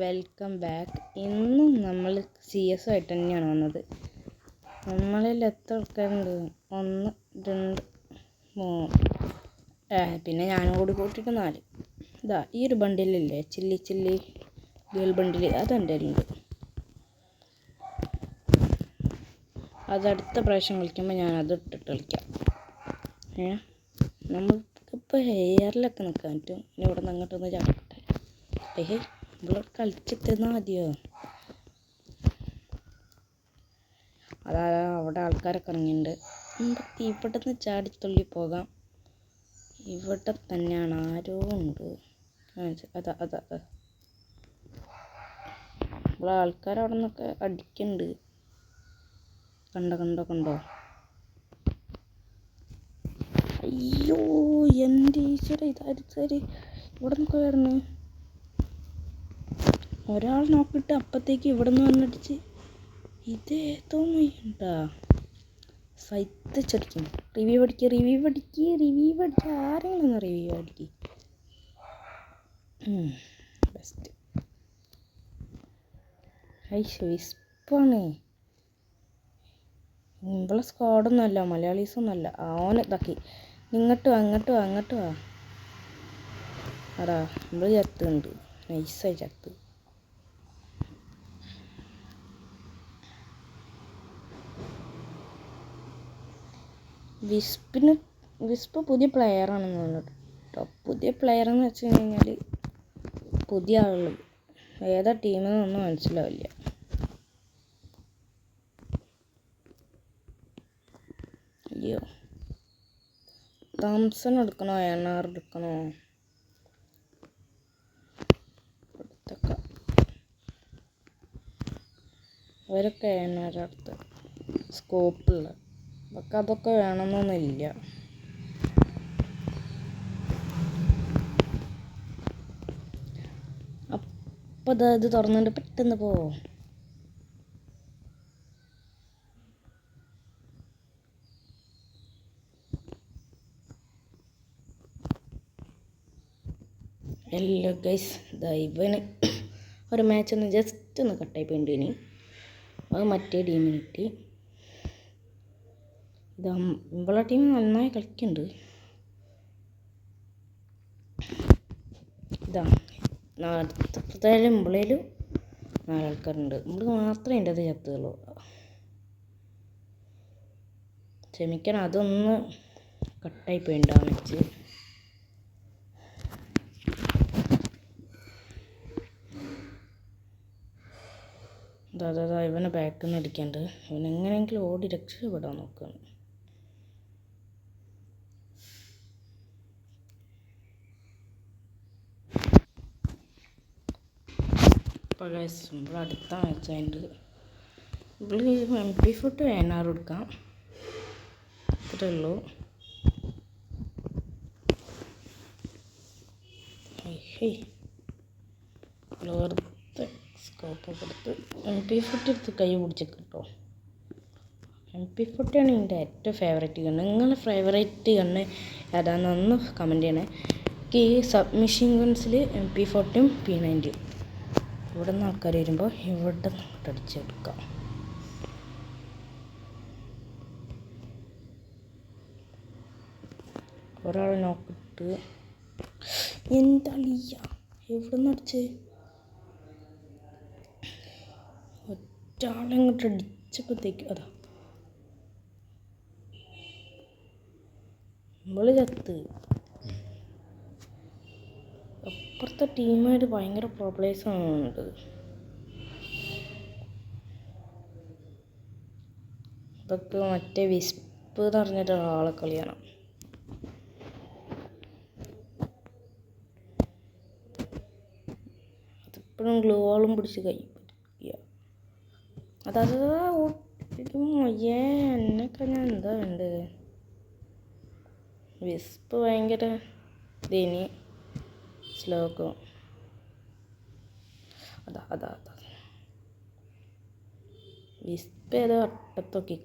Welcome back ഇന്നും നമ്മൾ C S ആയിട്ട് തന്നെയാണ് വന്നത്. നമ്മളിൽ എത്ര ആൾക്കാരുണ്ട്? ഒന്ന് രണ്ട് മൂന്ന് പിന്നെ ഞാനും കൂടി കൂട്ടിയിട്ട് നാല്. ഇതാ ഈ ഒരു ബണ്ടിലില്ലേ? ചില്ലി ചില്ലി ഗേൾ ബണ്ടിൽ അത് എന്റെ ഉണ്ട്. അത് അടുത്ത പ്രാവശ്യം കളിക്കുമ്പോൾ ഞാൻ അത് ഇട്ടിട്ട് കളിക്കാം. ഏ നമുക്കിപ്പോൾ ഹെയറിലൊക്കെ നിൽക്കാൻ പറ്റും. ഇവിടെ നിന്ന് അങ്ങോട്ടൊന്ന് ചാടട്ടെ. ഏഹ് ഇവിടെ കളിച്ചിട്ടിരുന്നാൽ മതിയോ അതാ അവിടെ ആൾക്കാരൊക്കെ ഇറങ്ങിയിട്ടുണ്ട് നമുക്ക് ചാടി ചാടിത്തുള്ളി പോകാം? ഇവിടെ തന്നെയാണ്. ആരോ ഉണ്ട്. അതാ അതാ അതാ. ഇവിടെ ആൾക്കാർ അവിടെ നിന്നൊക്കെ അടിക്കുന്നുണ്ട് കണ്ടോ കണ്ടോ കണ്ടോ? അയ്യോ എന്റെ ഈശ്വര ഇതായിരിക്കും ഇവിടെ നിന്നൊക്കെ ഒരാൾ നോക്കിയിട്ട് അപ്പത്തേക്ക് ഇവിടെ നിന്ന് വന്നടിച്ച് ഇതേതോ മയ്യണ്ടാ? സൈത്തച്ചടിക്കും റിവ്യൂ പഠിക്കുക റിവ്യൂ പഠിക്കുക റിവ്യൂ പഠിക്കുക ആരെങ്കിലും ഒന്ന് റിവ്യൂ പഠിക്കുക ബെസ്റ്റ് ഐശ് വിസ്പാണ് ഇവളെ സ്ക്വാഡൊന്നും അല്ല മലയാളീസൊന്നും അല്ല ഓനെ ഇതാക്കി. ഇങ്ങോട്ട് അങ്ങോട്ടും അങ്ങോട്ട് വാ അടാ നമ്മൾ ചത്തുണ്ട് നൈസായി ചത്ത്. വിസ്പിന് വിസ്പ് പുതിയ പ്ലെയറാണെന്ന് തോന്നുന്നു കേട്ടോ പുതിയ പ്ലെയർ എന്ന് വെച്ച് കഴിഞ്ഞാൽ പുതിയ ആളുകൾ ഏതാ ടീമെന്നൊന്നും മനസ്സിലാവില്ല. അയ്യോ. തോംസൺ എടുക്കണോ എൻ ആർ എടുക്കണോ? അവരൊക്കെ ഇവരൊക്കെ എൻ ആർ അടുത്ത് സ്കോപ്പുള്ള നമുക്ക് അതൊക്കെ വേണമെന്നൊന്നുമില്ല. അപ്പോൾ ഇത് ഇത് തുറന്നിട്ട് പെട്ടെന്ന് പോ. എല്ലാ ഗൈസ് ഇവന് ഒരു മാച്ച് ഒന്ന് ജസ്റ്റ് ഒന്ന് കട്ടായി പോയിട്ടുണ്ട് ഇനി. അത് മറ്റേ ടീമിന് കിട്ടി. ഇതാ ഇവളെ ടീം നന്നായി കളിക്കുന്നുണ്ട് ഇതാ അടുത്തപ്പോഴത്തേലും ഇമ്പളയിലും നാലാൾക്കാരുണ്ട്. നമ്മൾ മാത്രമേ എന്റെ അത് ചത്തുള്ളൂ. ക്ഷമിക്കണം അതൊന്ന് കട്ടായി പോയിണ്ടാവും വെച്ച് അതാ ഇവനെ ബാക്കിൽ നിന്ന് അടിക്കാണ്ട്. ഇവൻ എങ്ങനെയെങ്കിലും ഓടി രക്ഷപ്പെടാൻ നോക്കുകയാണ് ഇപ്പോൾ ഇവിടെ അടുത്ത മാച്ച് ഇവിടെ ഇവൾ എം പി ഫുഡ് വേനാറ് കൊടുക്കാം. ഇത്രേ ഉള്ളൂ. വെറുതെ സ്കോപ്പ് കൊടുത്ത് എം പി ഫുഡ് എടുത്ത് കൈ പിടിച്ചേക്ക് കേട്ടോ. എം പി ഫുഡാണ് എന്റെ ഏറ്റവും ഫേവറേറ്റ് ഗണ്ണ് നിങ്ങളുടെ ഫേവറേറ്റ് ഗണ്ണ് ഏതാണെന്നൊന്ന് കമന്റ് ചെയ്യണേ. എനിക്ക് ഈ സബ്മിഷൻ ഗൺസിൽ എം പി ഫോർട്ടിയും പി നയന്റിയും ഇവിടെ നിന്ന് ആൾക്കാർ വരുമ്പോൾ ഇവിടെ അടിച്ചെടുക്കാം? ഒരാൾ നോക്കിട്ട് എന്താ ലിയ? എവിടെ നിന്ന് അടിച്ച് ഒറ്റാളെങ്ങോട്ട് അടിച്ചപ്പോഴത്തേക്ക് അതാ. നമ്മൾ ചത്ത്. അപ്പുറത്തെ ടീമായിട്ട് ഭയങ്കര പ്രോബ്ലേസ് ആണുണ്ട് അതൊക്കെ മറ്റേ വിസ്പ് എന്ന് പറഞ്ഞിട്ട് ആളെ കളിയാണ് അതിപ്പോഴും ഗ്ലൂവോളും പിടിച്ച് കൈ പിടിക്കുക അതത് മയ്യേ എന്നൊക്കെ ഞാൻ എന്താ വേണ്ടത് വിസ്പ് ഭയങ്കര ഇതിനി. ശ്ലോകം. അതാ അതാ അതാ. വിസ്പ ഏതോ അട്ടത്തൊക്കെ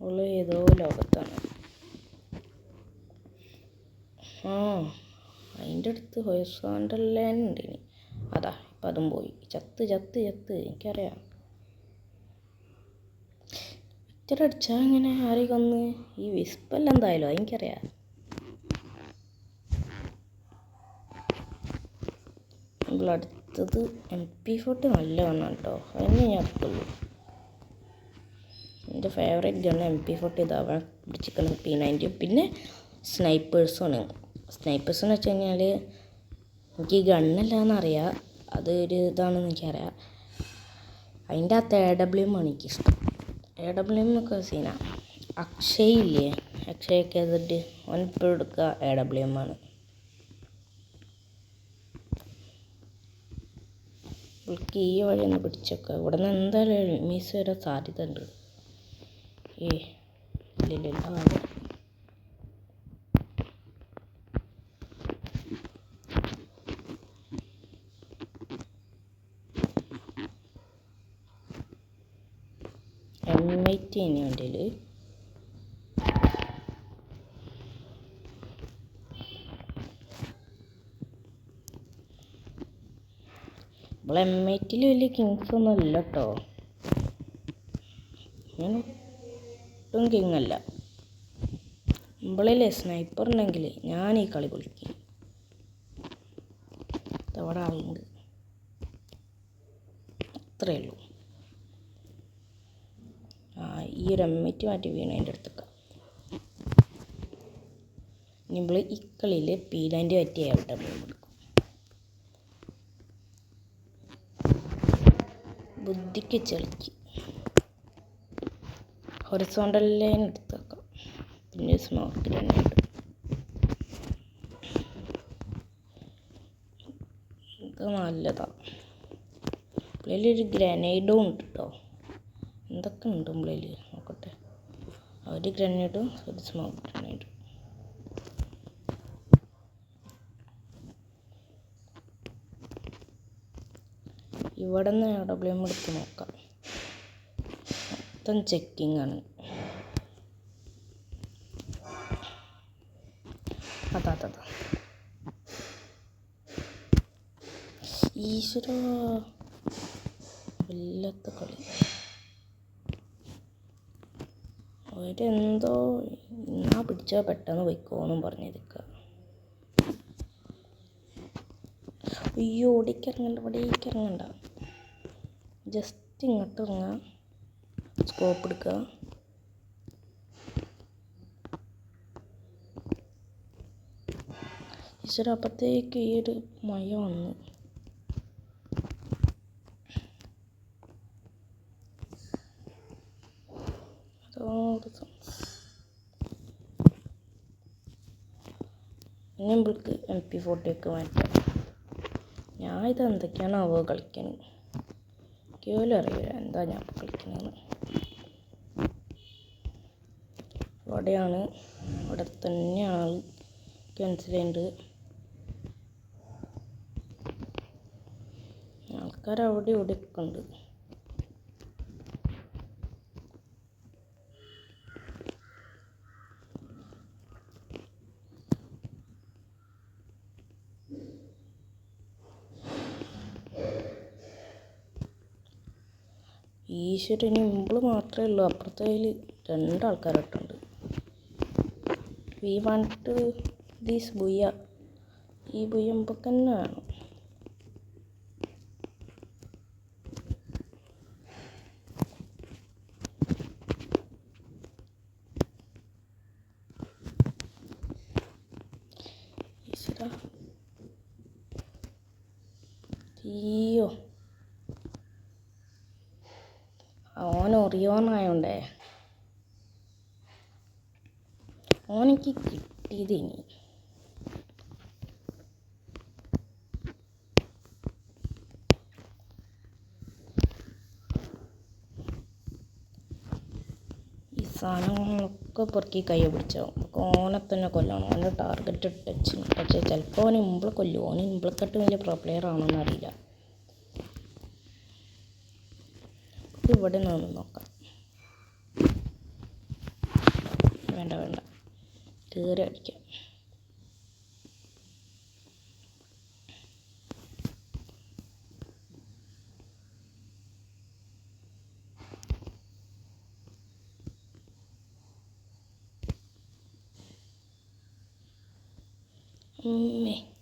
ഉള്ള ഏതോ ലോകത്താണ്. ആ അതിന്റെ അടുത്ത് ഇനി അതാ ഇപ്പം അതും പോയി. ചത്ത് ചത്ത് ചത്ത് എനിക്കറിയാം. ഇത്ര അടിച്ചാൽ ഇങ്ങനെ ആരെയും കൊന്ന്? ഈ വിസ്പെല്ലാം എന്തായാലും എനിക്കറിയാം. അടുത്തത് എം പി ഫോർട്ടി നല്ല വണ്ണം കേട്ടോ. അതിനെ ഞാൻ എടുത്തുള്ളൂ. എന്റെ favourite gun M P forty ഇതാവാൻ പിടിച്ചിരിക്കണം പി നയന്റി പിന്നെ സ്നൈപ്പേഴ്സാണ് സ്നൈപ്പേഴ്സ് എന്ന് വെച്ച് കഴിഞ്ഞാൽ എനിക്ക് ഗണ്ണല്ലാന്നറിയാം അത് ഒരു ഇതാണെന്ന് എനിക്കറിയാം. അതിന്റെ അകത്ത് എ ഡബ്ല്യു ആണ് എനിക്കിഷ്ടം. എ ഡബ്ല്യു ഒക്കെ സീന അക്ഷയ് ഇല്ലേ? അക്ഷയൊക്കെ എന്നിട്ട് ഓൻ ഇപ്പോൾ എടുക്കുക എ ഡബ്ല്യു ആണ്. ഇവൾക്ക് ഈ വഴി ഒന്ന് പിടിച്ചൊക്കെ. ഇവിടെ നിന്ന് എന്തായാലും മീസ് വരാൻ സാധ്യത ഉണ്ട് ഏ ഇല്ലില്ല അവിടെ എം ഐ ടി തന്നെ എന്റെ നമ്മൾ എം ഐ ടിയിൽ വലിയ കിങ്സ് ഒന്നും ഇല്ല കേട്ടോ ഞാൻ ഒട്ടും കിങ് അല്ല. നമ്മളല്ലേ സ്നൈപ്പർ ഉണ്ടെങ്കിൽ ഞാൻ ഈ കളി പൊളിക്കും അവിടെ ആളുണ്ട് അത്രയേ ഉള്ളൂ. ആ ഈ ഒരു എം ഐ ടി മാറ്റി വീണ് അതിന്റെ അടുത്തൊക്കെ. നമ്മൾ ഈ കളിയിൽ പീലാന്റെ പറ്റിയ എവിടെ ബുദ്ധിക്ക് ചെളിക്ക് ഹൊറിസോണ്ടൽ ലൈൻ എടുത്തേക്കാം. പിന്നെ സ്മോക്ക് ഗ്രനേഡ് ഇത് നല്ലതാണ് പുള്ളിയിലൊരു ഗ്രനേഡും ഉണ്ട് കേട്ടോ എന്തൊക്കെ ഉണ്ട് പുള്ളിയിൽ നോക്കട്ടെ. ഒരു ഗ്രനേഡും ഒരു സ്മോക്ക് ഗ്രനേഡും ഇവിടെ നിന്ന് ഡബ്ല്യു എം എടുത്ത് നോക്കാം. മൊത്തം ചെക്കിംഗ് ആണ്. അതാ. ഈശ്വര. വല്ലാത്ത കളി. അവരെന്തോ എന്നാ പിടിച്ചാൽ പെട്ടെന്ന് പോയിക്കോന്നും പറഞ്ഞിരിക്കുക അയ്യോ ഓടിക്കിറങ്ങണ്ട ഓടിക്കിറങ്ങണ്ട ജസ്റ്റ് ഇങ്ങോട്ട് ഇറങ്ങുക സ്കോപ്പ് എടുക്കുക ഈശ്വര അപ്പത്തേക്ക് ഈ ഒരു മഴ വന്നു. ഇനി നമ്മൾക്ക് എം പി ഫോർട്ടിയൊക്കെ മാറ്റാം. ഞാൻ ഇത് എന്തൊക്കെയാണാവോ കളിക്കാൻ കേവലം അറിയില്ല. എന്താ ഞാൻ കളിക്കണമെന്ന് അവിടെയാണ് അവിടെ തന്നെയാണ് ചെയ്യുന്നത് ആൾക്കാർ അവിടെ ഇവിടെ ഒക്കെ ഉണ്ട് ഈശ്വരന് മുമ്പ് മാത്രമേ ഉള്ളൂ. അപ്പുറത്തെ കയ്യിൽ രണ്ടാൾക്കാരായിട്ടുണ്ട് വി വാണ്ട് ദീസ് ബുയ്യ ഈ ബുയ്യ മുമ്പൊക്കെ തന്നെ വേണം. ഈശ്വര. അയ്യോ. ഓൻ ഒറിയോണായോണ്ടേ. ഓനിക്ക് കിട്ടിയത് ഇനി ഈ സാധനങ്ങളൊക്കെ പൊറുക്കി കൈ പിടിച്ചോ ഓനെ തന്നെ കൊല്ലണം. ഓന്റെ ടാർഗറ്റ് ടച്ച് പക്ഷേ ചിലപ്പോൾ ഓന് മുമ്പിൽ കൊല്ലും. ഓന് ഇമ്പിളെക്കെട്ട് വലിയ പ്രോ പ്ലെയർ ആണോന്ന് അറിയില്ല. ഇവിടെ നിന്ന് നോക്കാം. വേണ്ട വേണ്ട. കീറി അടിക്കാം. ഉമ്മേ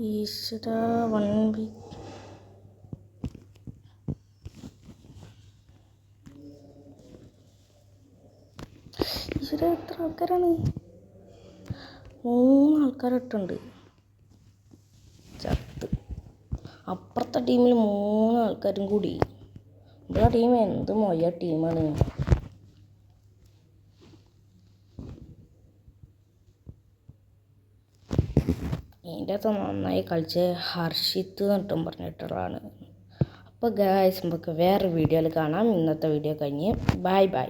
ഈശ്വര വൺ വീക്ക് ഈശ്വര എത്ര ആൾക്കാരാണ്? മൂന്ന് ആൾക്കാരിട്ടുണ്ട്. ചത്ത്. അപ്പുറത്തെ ടീമിൽ മൂന്ന് ആൾക്കാരും കൂടി. ഇവിടെ ടീം എന്ത് മൊയ്യ ടീമാണ് അകത്ത് നന്നായി കളിച്ച് ഹർഷിത്ത് എന്നിട്ടും പറഞ്ഞിട്ടുള്ളതാണ്. അപ്പോൾ ഗായ്സ് നമുക്ക് വേറെ വീഡിയോയിൽ കാണാം. ഇന്നത്തെ വീഡിയോ കഴിഞ്ഞ്. Bye bye